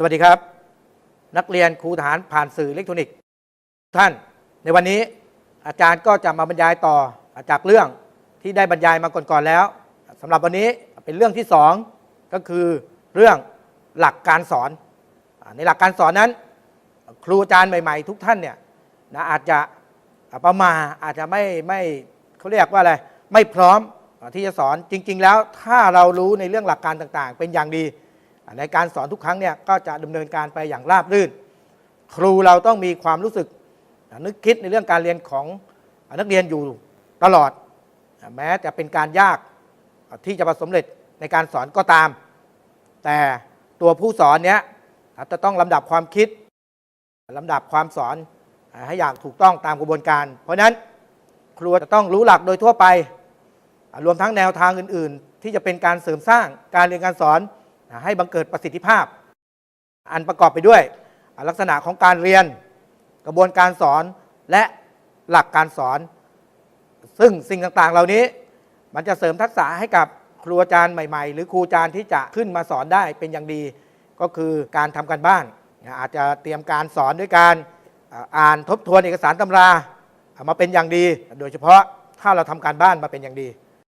สวัสดีครับ นักเรียนครูทหารผ่านสื่ออิเล็กทรอนิกส์ท่าน ในวันนี้อาจารย์ก็จะมาบรรยายต่อจากเรื่องที่ได้บรรยายมาก่อนๆแล้วสำหรับวันนี้เป็นเรื่องที่สองก็คือเรื่องหลักการสอน ในหลักการสอนนั้น ครูอาจารย์ใหม่ ๆ ทุกท่านเนี่ยนะอาจจะประมาอาจจะไม่ไม่เขาเรียกว่าอะไรไม่พร้อมที่จะสอนจริง ๆ แล้วถ้าเรารู้ในเรื่องหลักการต่างๆ เป็นอย่างดี ในการสอนทุกครั้งเนี่ยก็จะดำเนินการไปอย่างราบรื่น ครูเราต้องมีความรู้สึกนึกคิดในเรื่องการเรียนของนักเรียนอยู่ตลอด แม้จะเป็นการยากที่จะประสบสำเร็จในการสอนก็ตาม แต่ตัวผู้สอนเนี้ยจะต้องลำดับความคิดลำดับความสอนให้อย่างถูกต้องตามกระบวนการ เพราะนั้นครูจะต้องรู้หลักโดยทั่วไป รวมทั้งแนวทางอื่น ๆ ที่จะเป็นการเสริมสร้างการเรียนการสอน ให้บังเกิดประสิทธิภาพ อันประกอบไปด้วย ลักษณะของการเรียน กระบวนการสอนและหลักการสอน ซึ่งสิ่งต่างๆ เหล่านี้ มันจะเสริมทักษะให้กับครูอาจารย์ใหม่ ๆ หรือครูอาจารย์ที่จะขึ้นมาสอนได้เป็นอย่างดี ก็คือการทำการบ้าน อาจจะเตรียมการสอนด้วยการอ่านทบทวนเอกสารตำรามาเป็นอย่างดี โดยเฉพาะถ้าเราทำการบ้านมาเป็นอย่างดี